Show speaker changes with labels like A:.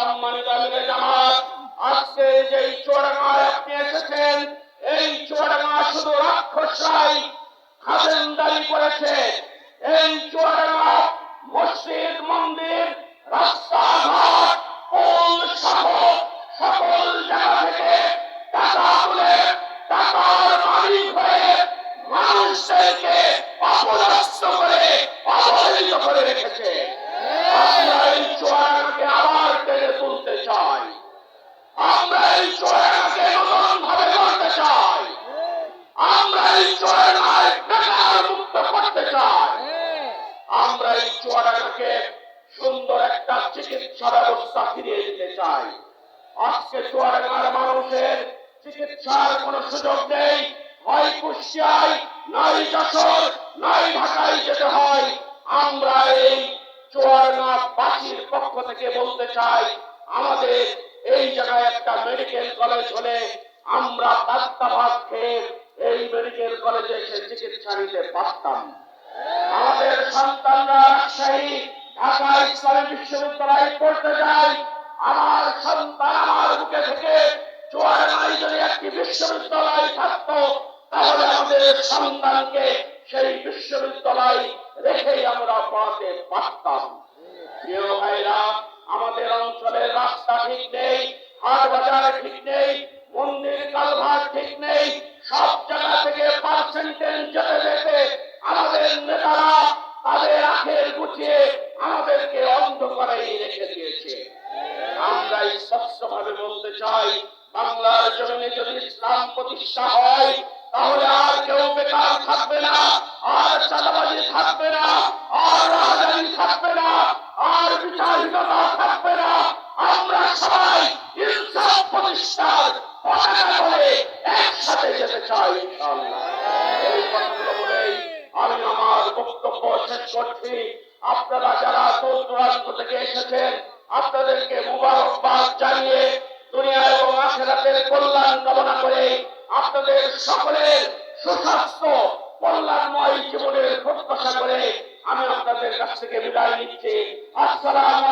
A: সম্মানিত আমিরে জামাত, আজকে যে চোরাঙায় আপনি এসেছেন, এই চোরাঙা শুধু রাক্ষসাই খাদেনদারি করেছে। এই চোরাঙা মসজিদ, মন্দির রাস্তাঘাট আমরা এই চুয়াডাঙ্গাকে সুন্দর একটা চিকিৎসা ব্যবস্থা ফিরিয়ে দিতে চাই। আজকে চুয়াডাঙ্গার মানুষের চিকিৎসার কোনো সুযোগ নেই। হয় কুষ্টিয়ায়, নাই যশোর, নাই ঢাকায় যেতে হয়। আমরা এই চুয়াডাঙ্গা বাসীর পক্ষ থেকে বলতে চাই, আমাদের এই জায়গায় একটা মেডিকেল কলেজ হলে আমরা তাত্তাভাত খেয়ে এই মেডিকেল কলেজে এসে চিকিৎসা নিতে পারতাম। আমাদের সন্তানরা রাজশাহী ঢাকা ইসলামী বিশ্ববিদ্যালয়ে পড়তে যায়। আমার সন্তান আমার বুকে থেকে রেখেই আমরা পড়াতে পারতাম। ভাইরা, আমাদের অঞ্চলের রাস্তা ঠিক নেই, হাট বাজার ঠিক নেই, মন্দির কালভার ঠিক নেই, সব জায়গা থেকে পার্সেন্টেজ অন্ধকারে রেখে দিয়েছে আমরা স্পষ্টভাবে বলতে চাই, বাংলার জমিনে যদি ইসলাম প্রতিষ্ঠা হয়, তাহলে আর কেউ বেকার থাকবে না, আর চাঁদাবাজি থাকবে না, আর রাজানি থাকবে না, আর বিচারহীনতা থাকবে না। আমরা সবাই ইনসাফ প্রতিষ্ঠার পতাকা করে একসাথে যেতে চাই এই কথাগুলো বলেই আমি বক্তব্য শেষ করছি। আপনারা যারা দূরান্ত থেকে এসেছেন, আপনাদেরকে মুবারকবাদ জানিয়ে দুনিয়া এবং আখেরাতের কল্যাণ কামনা করে আপনাদের সকলের সুস্বাস্থ্য, কল্যাণময় জীবনের প্রত্যাশা করে আমি আপনাদের কাছ থেকে বিদায় নিচ্ছি। আসসালামু